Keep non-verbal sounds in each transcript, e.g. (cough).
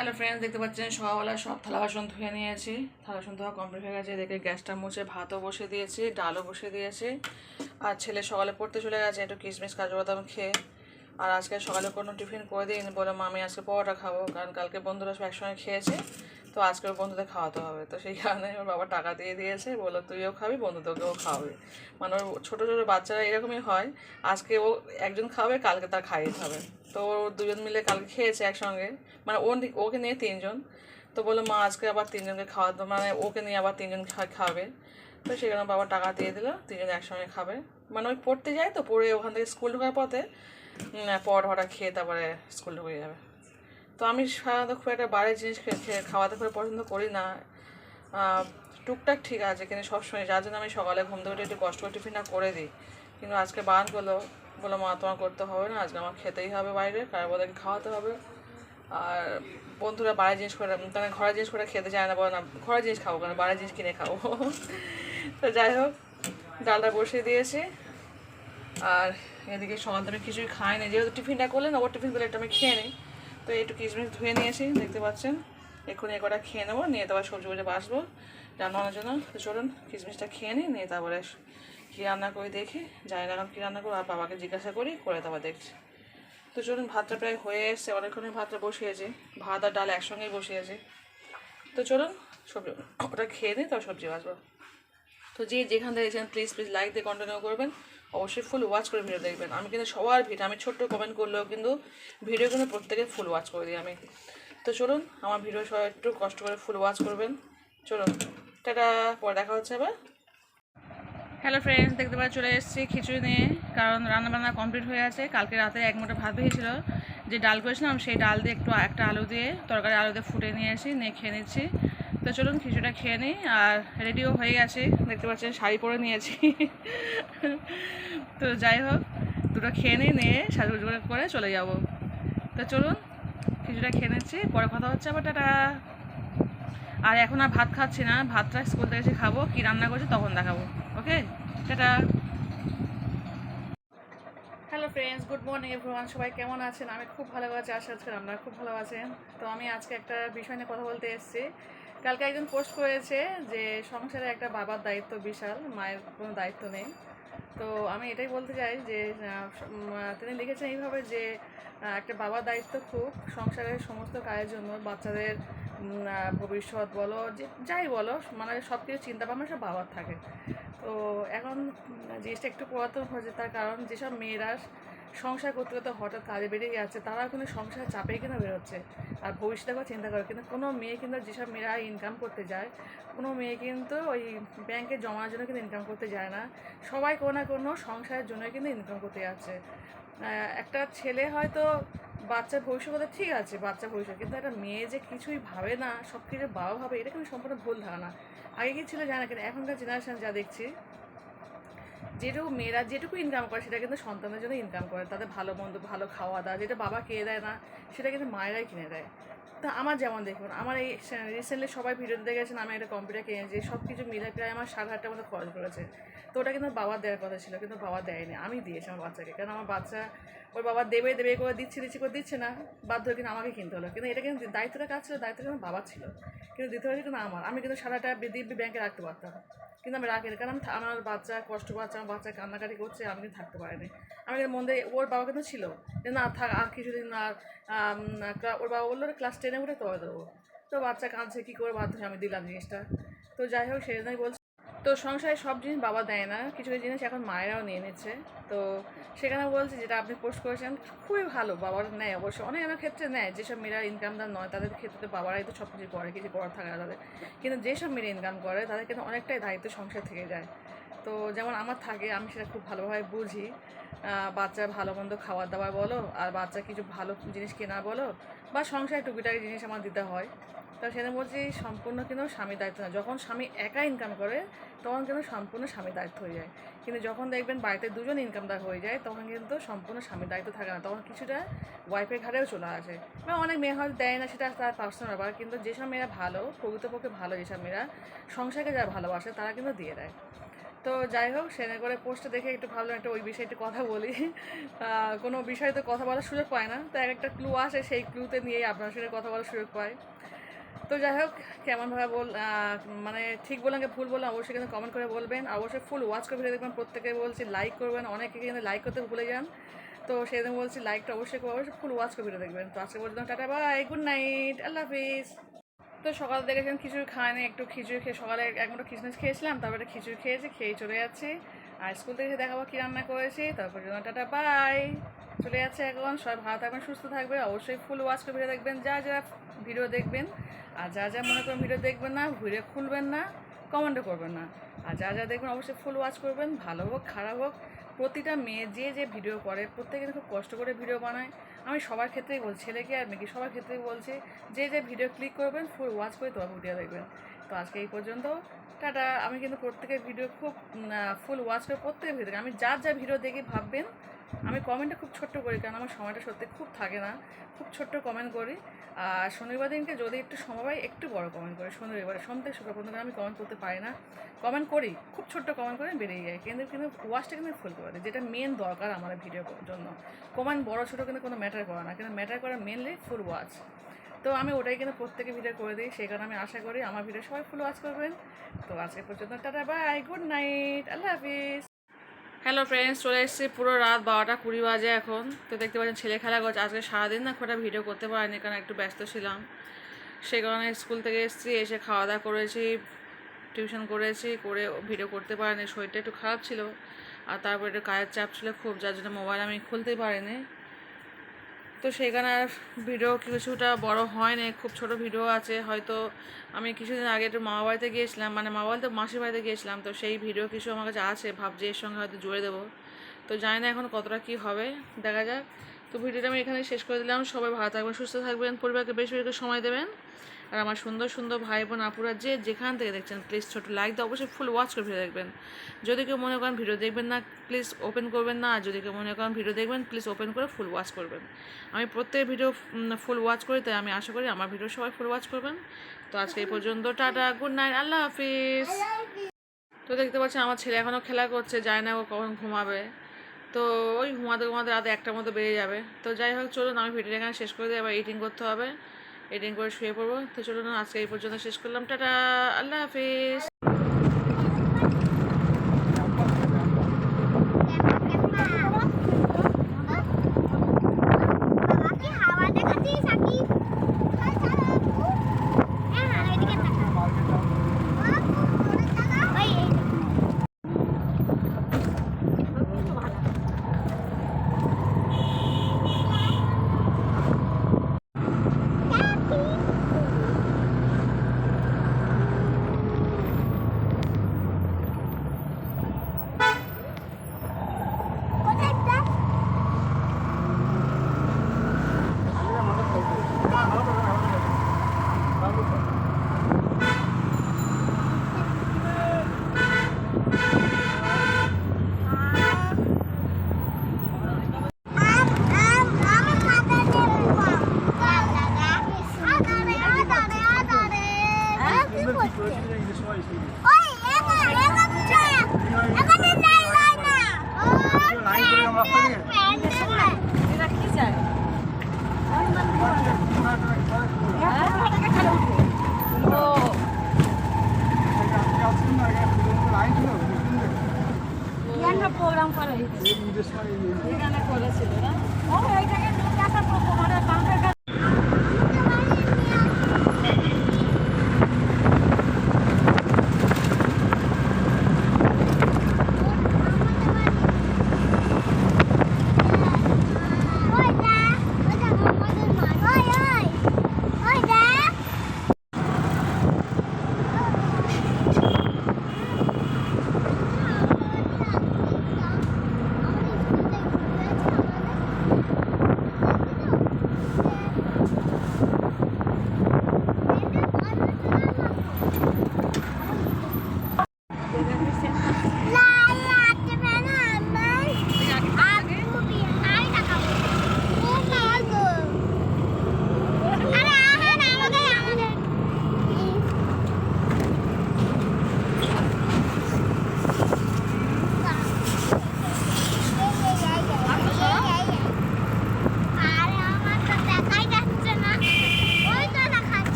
Hello friends দেখতে পাচ্ছেন, সকালবেলা সব থালা বাসন ধুয়ে নিয়েছি। থালা বাসন ধোয়া কমপ্লিট হয়ে গেছে দেখে গ্যাসটা মুছে ভাতও বসে দিয়েছি, ডালও বসে দিয়েছি। আর ছেলে সকালে পড়তে চলে গেছে, একটু কিশমিশ, কাজু বাদাম খেয়ে। আর আজকে সকালে কোনো টিফিন করে দিইনি, বলে, মামি, আজকে পরোটা খাব। কারণ কালকে বন্ধুরা সব একসঙ্গে খেয়েছে। তো আজকে ওর বন্ধুদের খাওয়াতে হবে। তো সেই কারণে ওর বাবা টাকা দিয়ে দিয়েছে বলো তুইও খাবি, বন্ধুদেরকেও খাওয়াবে। মানে ওর ছোটো ছোটো বাচ্চারা এরকমই হয়। আজকে ও একজন খাবে, কালকে তার খাইয়ে হবে তো ও দুজন মিলে কালকে খেয়েছে একসঙ্গে। মানে ওর দি- ওকে নিয়ে তিনজন। তো বলল, মা, আজকে আবার তিনজনকে খাওয়াতে মানে ওকে নিয়ে আবার তিনজন খাবে। তো সেখানে বাবা টাকা দিয়ে দিল, তিনজন একসঙ্গে খাবে। মানে ওই পড়তে যায় তো, পড়ে ওখান থেকে স্কুল ঢোকার পথে পরোটা খেয়ে তারপরে স্কুল ঢুকে যাবে। তো আমি সাধারণত খুব একটা বাইরের জিনিস খাওয়াতে খুব পছন্দ করি না। টুকটাক ঠিক আছে, কিন্তু সবসময় যার জন্য আমি সকালে ঘুম থেকে একটু কষ্ট করে টিফিনটা করে দিই। কিন্তু আজকে বান করল, বলল, মা, তোমার করতে হবে না, আজকে আমার খেতেই হবে বাইরে, কারণ ওদেরকে খাওয়াতে হবে। আর বন্ধুরা বাইরের জিনিস করে মানে ঘরের জিনিস করে খেতে চায় না, বলে, না, ঘরের জিনিস খাব কেন? বাইরের জিনিস কিনে খাব। তো যাই হোক, ডালটা বসিয়ে দিয়েছি। আর এদিকে সকাল থেকে কিছুই খাই না যেহেতু টিফিনটা করলেন ওর টিফিন করলে একটু আমি খেয়ে নিই। তো একটু কিশমিশ ধুয়ে নিয়েছি, দেখতে পাচ্ছেন? এক্ষুনি কটা খেয়ে নেব, নিয়ে তারপর সবজি বসে বাসবো। রান্নার জন্য তো চলুন কিশমিশটা খেয়ে নিই, নিয়ে তারপরে কী রান্না করি দেখি। জানি না এখন কী রান্না করব, আর বাবাকে জিজ্ঞাসা করি, করে তারপর দেখছি। তো চলুন, ভাতটা প্রায় হয়ে এসছে, অনেকক্ষণই ভাতটা বসিয়েছি। ভাত আর ডাল একসঙ্গেই বসিয়েছি। তো চলুন, সবজি, ওটা খেয়ে নিই, তারপর সবজি বাসবো। তো যে যেখান থেকে প্লিজ প্লিজ লাইক দিয়ে কন্টিনিউ করবেন। অবশ্যই ফুল ওয়াচ করে ভিডিও দেখবেন। আমি কিন্তু সবার ভিডিও, আমি ছোট্ট কমেন্ট করলেও কিন্তু ভিডিও কিন্তু প্রত্যেকে ফুল ওয়াচ করে দিই আমি। তো চলুন, আমার ভিডিও সবাই একটু কষ্ট করে ফুল ওয়াচ করবেন। চলুন, টাটা, পরে দেখা হচ্ছে আবার। হ্যালো ফ্রেন্ডস দেখতে পাচ্ছি, চলে এসেছি খিচুড়ি নিয়ে, কারণ রান্নাবান্না কমপ্লিট হয়ে আছে। কালকে রাতে এক মোটা ভাত ভেজেছিল। যে ডাল করেছিলাম, সেই ডাল দিয়ে একটু, একটা আলু দিয়ে, তরকারি আলু দিয়ে ফুটে নিয়ে এসে, নিয়ে খেয়ে নিচ্ছি। তো চলুন খিচুড়িটা খেয়ে নিই, আর রেডিও হয়ে গেছে। দেখতে পাচ্ছেন শাড়ি পরে নিয়েছি। তো যাই হোক, দুটো খেয়ে নিই, নিয়ে সাজুগুজু করে চলে যাব। তো চলুন, খিচুড়িটা খেয়ে নিচ্ছি, পরে কথা হচ্ছে আবার, টাটা। আর এখন আর ভাত খাচ্ছি না, ভাতটা স্কুল থেকে এসে খাব, কী রান্না করছি তখন দেখাবো। Okay? Tata. Hello friends good morning everyone সবাই কেমন আছেন? আমি খুব ভালো আছি, আশা করছি আপনারা খুব ভালো আছেন। তো আমি আজকে একটা বিষয় নিয়ে কথা বলতে এসেছি। কালকে একজন পোস্ট করেছে যে সংসারে একটা বাবার দায়িত্ব বিশাল, মায়ের কোনো দায়িত্ব নেই। তো আমি এটাই বলতে চাই যে তিনি লিখেছেন এইভাবে যে একটা বাবার দায়িত্ব খুব, সংসারের সমস্ত কাজের জন্য, বাচ্চাদের ভবিষ্যৎ বলো, যে যাই বলো মানে সব কিছু চিন্তা ভাবনা সব বাবার থাকে। তো এখন জিনিসটা একটু পুরাতন হয়েছে, তার কারণ যেসব মেয়েরা সংসার করতে করতে হঠাৎ কাজে বেরিয়ে যাচ্ছে, তারা কিন্তু সংসার চাপেই কিন্তু বেরোচ্ছে? আর ভবিষ্যতে কথা চিন্তা করে, কিন্তু কোনো মেয়ে কিন্তু যেসব মেয়েরা ইনকাম করতে যায়, কোনো মেয়ে কিন্তু ওই ব্যাংকে জমার জন্য কিন্তু ইনকাম করতে যায় না। সবাই কোনো না কোনো সংসারের জন্য কিন্তু ইনকাম করতে যাচ্ছে। একটা ছেলে হয়তো বাচ্চার ভবিষ্যৎ ঠিক আছে, বাচ্চার ভবিষ্যৎ, কিন্তু একটা মেয়ে যে কিছুই ভাবে না সব কিছু বাবা ভাবে, এটা কিন্তু সম্পূর্ণ ভুল ধারণা। আগে কি ছিল জানা কিন্তু এখনকার জেনারেশন যা দেখছি যেটুকু মেয়েরা যেটুকু ইনকাম করে, সেটা কিন্তু সন্তানের জন্য ইনকাম করে। তাদের ভালো মন্দ, ভালো খাওয়া দাওয়া, যেটা বাবা কিনে দেয় না, সেটা কিন্তু মায়েরাই কিনে দেয়। তা আমার যেমন দেখুন, আমার এই রিসেন্টলি সবাই ভিডিও দিতে গেছেন আমি একটা কম্পিউটার কিনেছি সব কিছু মিলে প্রায় আমার সাত হাজার মতো খরচ করেছে। তো ওটা কিন্তু বাবা দেওয়ার কথা ছিল, কিন্তু বাবা দেয়নি। আমি দিয়েছি আমার বাচ্চাকে, কারণ আমার বাচ্চা, ওর বাবা দেবে দেবে করে দিচ্ছে দিচ্ছে করে দিচ্ছে না, বাধ্য কিন্তু আমাকে কিনতে হলো। কিন্তু এটা কিন্তু দায়িত্বটা কাজ ছিল? দায়িত্বটা কিন্তু বাবা ছিল। কিন্তু দিতে হয়েছে কিন্তু আমার। আমি কিন্তু সারা টাকা দিব্যি ব্যাংকে রাখতে পারতাম। কিন্তু আমি রাখিনি কারণ আমি আমার বাচ্চা কষ্ট পাচ্ছে, আমার বাচ্চা কান্নাকাটি করছে, আমি কিন্তু থাকতে পারিনি। আমি মন দিয়ে ওর বাবা কিন্তু ছিল। যে না থাক, আর কিছুদিন আর ওর বাবা বলল ক্লাস টেনে উঠে তবে দেবো। তো বাচ্চা কাঁদছে, কী করে বাধ্য আমি দিলাম জিনিসটা। তো যাই হোক সেই জন্যই বলছি তো সংসারে সব জিনিস বাবা দেয় না। কিছু কিছু জিনিস এখন মায়েরাও নিয়ে নিচ্ছে। তো সেখানে বলছি যেটা আপনি পোস্ট করেছেন, খুবই ভালো, বাবার নেয় অবশ্যই অনেক অনেক ক্ষেত্রে নেয়, যেসব মেয়েরা ইনকামদার নয়, তাদের ক্ষেত্রে বাবারাই তো সব কিছু করে, কিছু করার থাকে তাদের। কিন্তু যেসব মেয়েরা ইনকাম করে, তাদের কিন্তু অনেকটাই দায়িত্ব সংসার থেকে যায়। তো যেমন আমার থাকে, আমি সেটা খুব ভালোভাবে বুঝি। বাচ্চার ভালো মন্দ খাবার দাবার বলো, আর বাচ্চা কিছু ভালো জিনিস কেনা বলো, বা সংসারে টুকিটাকি জিনিস আমার দিতে হয়। তো সেটা বলছি সম্পূর্ণ কিন্তু স্বামীর দায়িত্ব না। যখন স্বামী একা ইনকাম করে, তখন কিন্তু সম্পূর্ণ স্বামীর দায়িত্ব হয়ে যায়? কিন্তু যখন দেখবেন বাড়িতে দুজন ইনকামদার হয়ে যায়, তখন কিন্তু সম্পূর্ণ স্বামীর দায়িত্ব থাকে না। তখন কিছুটা ওয়াইফের ঘাড়েও চলে আসে। বা অনেক মেয়ে হয়তো দেয় না, সেটা তার পার্সোনাল ব্যাপার। কিন্তু যেসব মেয়েরা ভালো, প্রকৃতপক্ষে ভালো যেসব মেয়েরা, সংসারকে যারা ভালোবাসে, তারা কিন্তু দিয়ে দেয়। তো যাই হোক সেনে করে পোস্টটা দেখে একটু ভাবলাম, একটা ওই বিষয়ে একটু কথা বলি। কোনো বিষয়ে তো কথা বলার সুযোগ পায় না। তো এক একটা ক্লু আসে, সেই ক্লুতে নিয়েই আপনার সাথে কথা বলার সুযোগ পায়। তো যাই হোক কেমনভাবে বল মানে ঠিক বললাম কি ভুল বললাম, অবশ্যই কিন্তু কমেন্ট করে বলবেন। অবশ্যই ফুল ওয়াচ করে ভিডিও দেখবেন প্রত্যেকে বলছি লাইক করবেন অনেকে কিন্তু লাইক করতে ভুলে যান। তো সেদিন বলছি লাইকটা অবশ্যই করবেন, অবশ্যই ফুল ওয়াচ করে ভিডিও দেখবেন। তো আজকে বলছিলাম টাটা বাই গুড নাইট আল্লাহ হাফিজ। তো সকাল দেখেছেন খিচুড়ি খায়নি একটু খিচুড়ি খেয়ে সকালে এক মুঠো খিচমিচ খেয়েছিলাম, তারপরে খিচুড়ি খেয়েছি খেয়ে চলে যাচ্ছি। আর স্কুল থেকে দেখাবো কী রান্না করেছি, তারপর জন্য টাটা বাই চলে যাচ্ছে এখন, সবাই ভালো থাকবেন, সুস্থ থাকবে অবশ্যই ফুল ওয়াচ করে ভিডিও দেখবেন, যা যা ভিডিও দেখবেন। আর যা যা মনে করেন ভিডিও দেখবেন না, ভিডিও খুলবেন না কমেন্টও করবেন না। আর যা যা দেখবেন অবশ্যই ফুল ওয়াচ করবেন, ভালো হোক, খারাপ হোক, প্রতিটা মেয়ে যে যে ভিডিও করে, প্রত্যেকে খুব কষ্ট করে ভিডিও বানায়। আমি সবার ক্ষেত্রেই বলছি ছেলেকে আর মেয়েকে, সবার ক্ষেত্রেই বলছি, যে যে ভিডিও ক্লিক করবেন ফুল ওয়াচ করে তোমার ভিডিও দেখবেন। তো আজকে এই পর্যন্ত, টাটা। আমি কিন্তু প্রত্যেকের ভিডিও খুব ফুল ওয়াচ করে প্রত্যেকের ভিডিও আমি যার যা ভিডিও দেখি ভাববেন আমি কমেন্টটা খুব ছোট্ট করি, কারণ আমার সময়টা সত্যি খুব থাকে না। খুব ছোট্ট কমেন্ট করি। আর শনিবার দিনকে যদি একটু সময় পাই, একটু বড় কমেন্ট করি। শনিবারে থেকে শুক্র পর্যন্ত আমি কমেন্ট করতে পারি না। কমেন্ট করি, খুব ছোট্ট কমেন্ট করে বেরিয়ে যায় কিন্তু কিন্তু ওয়াচটা কিন্তু ফুল করে দিই, যেটা মেন দরকার আমার ভিডিও জন্য। কমেন্ট বড়, ছোটো কিন্তু কোনো ম্যাটার করে না, কিন্তু ম্যাটার করে মেনলি ফুল ওয়াচ তো আমি ওটাই কিন্তু প্রত্যেকে ভিডিও করে দিই, সেই কারণে আমি আশা করি আমার ভিডিও সবাই ফুল ওয়াচ করবেন। তো আজকে পর্যন্ত, টাটা বাই গুড নাইট আল্লাহ হাফিজ হ্যালো ফ্রেন্ডস চলে এসেছি পুরো রাত বারোটা কুড়ি বাজে এখন। তো দেখতে পাচ্ছেন ছেলে খেলা করছে। আজকে সারাদিন না খোটা ভিডিও করতে পারিনি, কারণ একটু ব্যস্ত ছিলাম। সেই কারণে স্কুল থেকে এসেছি, এসে খাওয়া দাওয়া করেছি টিউশন করেছি, করে ভিডিও করতে পারিনি। শরীরটা একটু খারাপ ছিল, আর তারপরে একটু কাজের চাপ ছিল খুব, যার জন্য মোবাইল আমি খুলতেই পারিনি। তো সেখানে আর ভিডিও কিছুটা বড় হয় হয়নি, খুব ছোট ভিডিও আছে। হয়তো আমি কিছুদিন আগে একটু মামা বাড়িতে গিয়েছিলাম মানে মামা বাড়িতে মাসির বাড়িতে গিয়েছিলাম, তো সেই ভিডিও কিছু আমার কাছে আছে, ভাবছি এর সঙ্গে হয়তো জুড়ে দেবো। তো জানি না এখন কতটা কি হবে, দেখা যাক। তো ভিডিওটা আমি এখানে শেষ করে দিলাম। সবাই ভালো থাকবেন, সুস্থ থাকবেন, পরিবারকে বেশি বেশি সময় দেবেন। আর আমার সুন্দর সুন্দর ভাই বোন আপুরা যে যেখান থেকে দেখছেন প্লিজ ছোটো লাইক দিয়ে অবশ্যই ফুল ওয়াচ করে ভিডিও দেখবেন। যদি কেউ মনে করেন ভিডিও দেখবেন না প্লিজ ওপেন করবেন না, আর যদি কেউ মনে করেন ভিডিও দেখবেন প্লিজ ওপেন করে ফুল ওয়াচ করবেন। আমি প্রত্যেক ভিডিও ফুল ওয়াচ করি, তাই আমি আশা করি আমার ভিডিও সবাই ফুল ওয়াচ করবেন। তো আজকে এই পর্যন্ত, টাটা গুড নাইট আল্লাহ হাফিজ। তো দেখতে পাচ্ছেন, আমার ছেলে এখনও খেলা করছে যায় না ও কখন ঘুমাবে। তো ওই ঘুমাতে ঘুমাতে রাতে একটার মতো বেরিয়ে যাবে। তো যাই হোক, চলুন, আমি ভিডিওটা এখানে শেষ করে দিই, আবার এডিটিং করতে হবে। এডিটিং করে শুয়ে পড়ব। তো চলুন আজকে এই পর্যন্ত শেষ করলাম। টাটা আল্লাহ হাফিজ।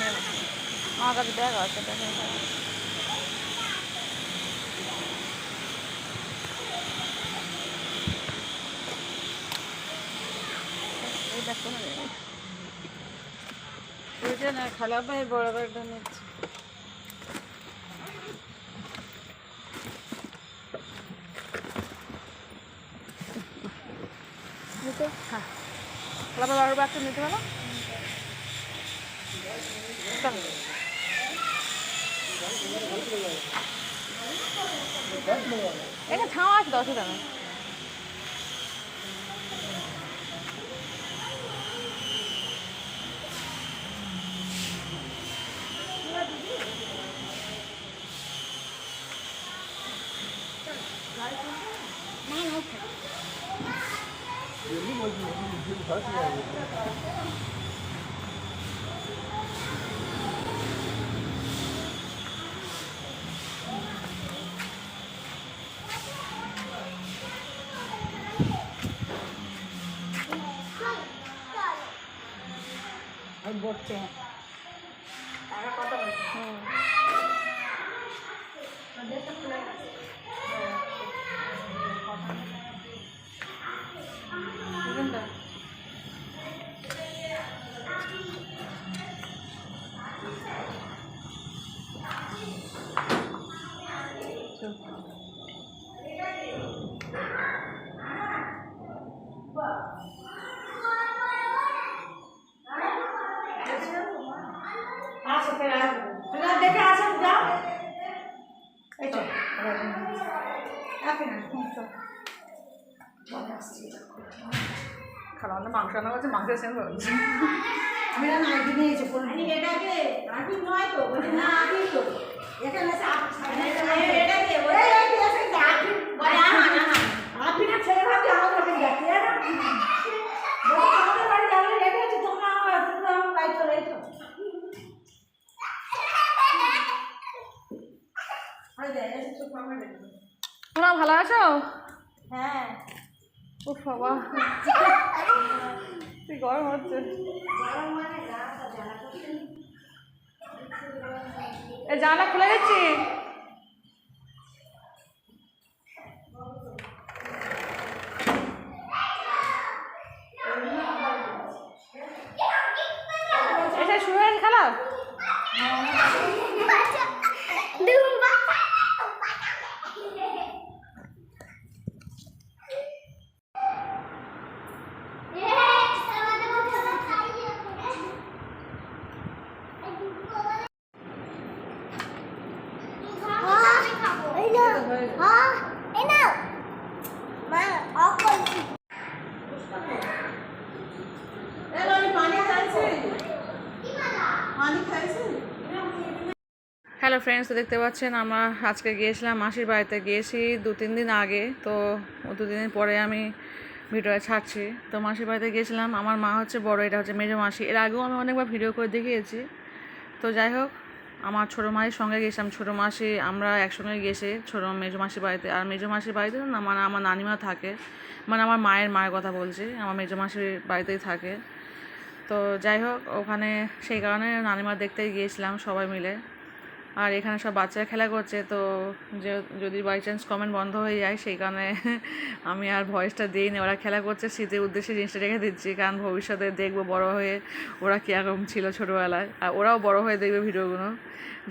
নাও। আমার কাছে ব্যাগ আছে দেখো এই ব্যাগ তোমার নিয়ে নাও। বুঝে খালা ভাই বড় ব্যাগটা নিচ্ছে। আবার আরও ব্যাগটা নিতে পারো? এটা ছাওয়া আছে দশ অসুবিধা নেই বলছে খারাপ না মাংস রান্না করছে মাংসের সেন্স হচ্ছে আমি না আইডি নিয়েছি এটাকে আইডি নয় তো না আইডি তো তোমরা ভালো আছো? হ্যাঁ। উফ বাবা কি গরম হচ্ছে। এই জানলা খুলে দিচ্ছি? হ্যালো ফ্রেন্ডস তো দেখতে পাচ্ছেন আমরা আজকে গিয়েছিলাম মাসির বাড়িতে। গিয়েছি দু তিন দিন আগে, তো ও দু তিন দিন পরে আমি ভিডিওটা ছাড়ছি। তো মাসির বাড়িতে গিয়েছিলাম, আমার মা হচ্ছে বড়, এটা হচ্ছে মেজো মাসি। এর আগেও আমি অনেকবার ভিডিও করে দেখিয়েছি। তো যাই হোক, আমার ছোটো মায়ের সঙ্গে গেছিলাম ছোটো মাসি, আমরা একসঙ্গে গেছি ছোটো মেজো মাসির বাড়িতে। আর মেজো মাসির বাড়িতে না মানে আমার নানিমা থাকে। মানে আমার মায়ের মায়ের কথা বলছি, আমার মেজো মাসির বাড়িতেই থাকে। তো যাই হোক, ওখানে সেই কারণে নানিমা দেখতে গিয়েছিলাম সবাই মিলে। আর এখানে সব বাচ্চারা খেলা করছে, তো যে, যদি বাই চান্স কমেন্ট বন্ধ হয়ে যায়, সেই কারণে (laughs) আমি আর ভয়েসটা দিই দিইনি। ওরা খেলা করছে স্মৃতির উদ্দেশ্যে জিনিসটা রেখে দিচ্ছি, কারণ ভবিষ্যতে দেখব বড় হয়ে ওরা কীরকম ছিল ছোটোবেলায়। আর ওরাও বড় হয়ে দেখবে ভিডিওগুলো।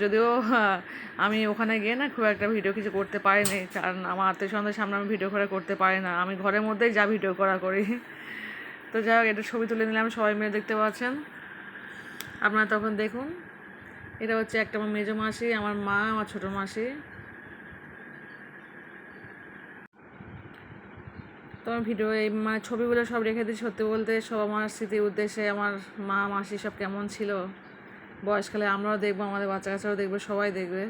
যদিও আমি ওখানে গিয়ে না খুব একটা ভিডিও কিছু করতে পারিনি, কারণ আমার আত্মীয় স্বজনদের সামনে আমি ভিডিও করে করতে পারি না। আমি ঘরের মধ্যেই যা ভিডিও করা করি। তো যাই হোক, এটা ছবি তুলে নিলাম, সবাই মিলে দেখতে পাচ্ছেন। আপনারা তখন দেখুন। এটা হচ্ছে একটা আমার মেজো মাসি, আমার মা, আমার ছোটো মাসি। তো আমার ভিডিও এই মানে ছবিগুলো সব রেখে দিই সত্যি বলতে, সব আমার স্মৃতির উদ্দেশ্যে, আমার মা, মাসি সব কেমন ছিল। বয়সকালে আমরাও দেখব, আমাদের বাচ্চা কাচ্চারাও দেখবে, সবাই দেখবে।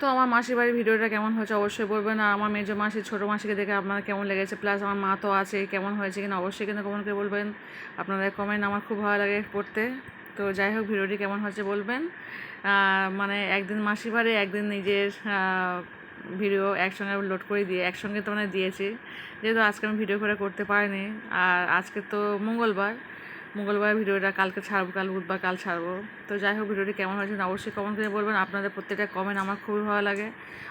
তো আমার মাসির বাড়ির ভিডিওটা কেমন হয়েছে অবশ্যই বলবেন। আর আমার মেজো মাসি ছোটো মাসিকে দেখে আপনার কেমন লেগেছে প্লাস আমার মা তো আছে, কেমন হয়েছে কিনা অবশ্যই কিন্তু কমেন্ট করে বলবেন। আপনাদের কমেন্ট আমার খুব ভালো লাগে পড়তে। তো যাই হোক, ভিডিওটি কেমন হয়েছে বলবেন। মানে একদিন মাসির বাড়ি, একদিন নিজের ভিডিও একসঙ্গে লোড করে দিয়ে, একসঙ্গে তো মানে দিয়েছি। যেহেতু আজকে আমি ভিডিও করে করতে পারিনি, আর আজকে তো মঙ্গলবার মঙ্গলবার ভিডিওটা কালকে ছাড়বো, কাল বুধবার, কাল ছাড়বো। তো যাই হোক, ভিডিওটি কেমন হয়েছে অবশ্যই কমেন্ট করে বলবেন। আপনাদের প্রত্যেকটা কমেন্ট আমার খুবই ভালো লাগে।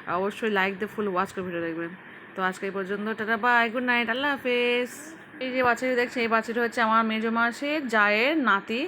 আর অবশ্যই লাইক দিয়ে ফুল ওয়াচ করে ভিডিও দেখবেন। তো আজকে এই পর্যন্ত, টাটা বাই গুড নাইট আল্লাহ হাফেজ। এই যে বাচ্চাটি দেখছে এই বাচ্চাটি হচ্ছে আমার মেজো মাসে জায়ের নাতি।